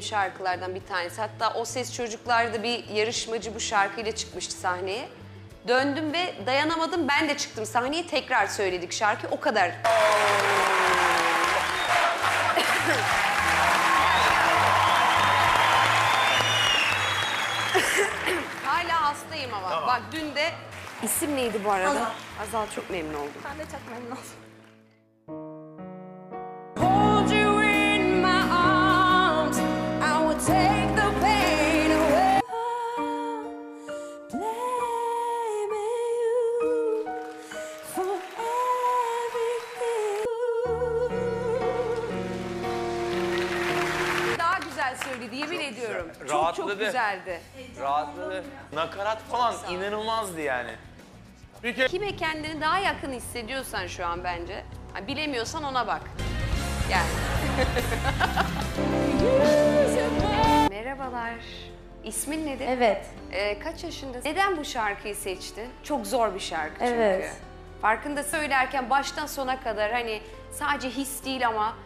sevdiğim şarkılardan bir tanesi. Hatta O Ses Çocuklar'da bir yarışmacı bu şarkıyla çıkmıştı sahneye. Döndüm ve dayanamadım. Ben de çıktım sahneye. Tekrar söyledik şarkı. O kadar. Hala hastayım ama. Bak dün de isim neydi bu arada? Azal. Azal çok memnun oldum. Ben de çok memnun oldum. Söyledi yemin ediyorum. Çok çok Rahatladı. güzeldi. Rahatladı. Nakarat falan inanılmazdı yani. Bir kere Kime kendini daha yakın hissediyorsan şu an bence. ha, bilemiyorsan ona bak. Yani. Merhabalar. İsmin nedir? Evet. Ee, kaç yaşındasın? Neden bu şarkıyı seçtin? Çok zor bir şarkı çünkü. Evet. Farkında söylerken baştan sona kadar hani sadece his değil ama